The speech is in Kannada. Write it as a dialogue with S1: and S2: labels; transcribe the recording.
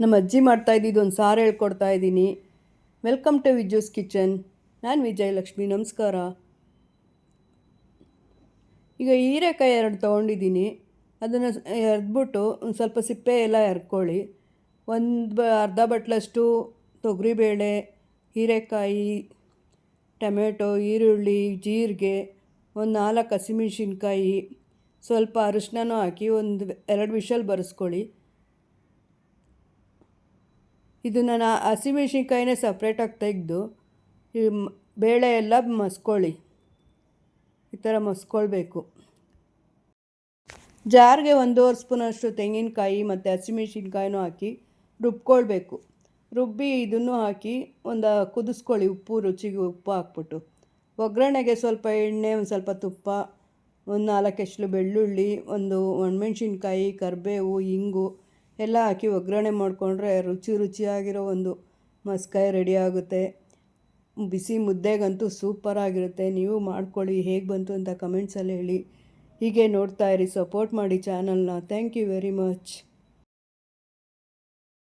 S1: ನಮ್ಮ ಅಜ್ಜಿ ಮಾಡ್ತಾ ಇದ್ದಿದ್ದು ಒಂದು ಸಾರು ಹೇಳ್ಕೊಡ್ತಾ ಇದ್ದೀನಿ. ವೆಲ್ಕಮ್ ಟು ವಿಜ್ಜೂಸ್ ಕಿಚನ್ ನಾನು ವಿಜಯಲಕ್ಷ್ಮಿ ನಮಸ್ಕಾರ. ಈಗ ಹೀರೆಕಾಯಿ ಎರಡು ತೊಗೊಂಡಿದ್ದೀನಿ. ಅದನ್ನು ಎರ್ದ್ಬಿಟ್ಟು ಒಂದು ಸ್ವಲ್ಪ ಸಿಪ್ಪೆ ಎಲ್ಲ ಎರ್ಕೊಳ್ಳಿ. ಒಂದು ಬ ಅರ್ಧ ಬಟ್ಲಷ್ಟು ತೊಗರಿಬೇಳೆ, ಹೀರೆಕಾಯಿ, ಟೊಮೆಟೊ, ಈರುಳ್ಳಿ, ಜೀರಿಗೆ, ಒಂದು ನಾಲ್ಕು ಹಸಿಮೆಣ್ಸಿನ್ಕಾಯಿ, ಸ್ವಲ್ಪ ಅರಿಶಿನೂ ಹಾಕಿ ಒಂದು ಎರಡು ವಿಷಲ್ ಬರೆಸ್ಕೊಳ್ಳಿ. ಇದನ್ನು ನಾ ಹಸಿಮೆಣ್ಸಿನ್ಕಾಯಿನೇ ಸಪ್ರೇಟಾಗಿ ತೆಗೆದು, ಈ ಬೇಳೆ ಎಲ್ಲ ಮಸ್ಕೊಳ್ಳಿ. ಈ ಥರ ಮಸ್ಕೊಳ್ಬೇಕು. ಜಾರ್ಗೆ ಒಂದೂವರೆ ಸ್ಪೂನಷ್ಟು ತೆಂಗಿನಕಾಯಿ ಮತ್ತು ಹಸಿಮೆಣ್ಸಿನ್ಕಾಯಿನೂ ಹಾಕಿ ರುಬ್ಕೊಳ್ಬೇಕು. ರುಬ್ಬಿ ಇದನ್ನು ಹಾಕಿ ಒಂದು ಕುದಿಸ್ಕೊಳ್ಳಿ ಉಪ್ಪು, ರುಚಿಗೆ ಉಪ್ಪು ಹಾಕ್ಬಿಟ್ಟು. ಒಗ್ಗರಣೆಗೆ ಸ್ವಲ್ಪ ಎಣ್ಣೆ, ಒಂದು ಸ್ವಲ್ಪ ತುಪ್ಪ, ಒಂದು ನಾಲ್ಕು ಎಷ್ಟಲು ಬೆಳ್ಳುಳ್ಳಿ, ಒಂದು ಒಣಮೆಣ್ಸಿನ್ಕಾಯಿ, ಕರಿಬೇವು, ಇಂಗು ಎಲ್ಲ ಹಾಕಿ ಒಗ್ಗರಣೆ ಮಾಡಿಕೊಂಡ್ರೆ ರುಚಿ ರುಚಿಯಾಗಿರೋ ಒಂದು ಮಸ್ಕಾಯಿ ರೆಡಿ ಆಗುತ್ತೆ. ಬಿಸಿ ಮುದ್ದೆಗಂತೂ ಸೂಪರಾಗಿರುತ್ತೆ ನೀವು ಮಾಡ್ಕೊಳ್ಳಿ, ಹೇಗೆ ಬಂತು ಅಂತ ಕಮೆಂಟ್ಸಲ್ಲಿ ಹೇಳಿ. ಹೀಗೆ ನೋಡ್ತಾ ಇರಿ, ಸಪೋರ್ಟ್ ಮಾಡಿ ಚಾನಲ್ನ. Thank you very much.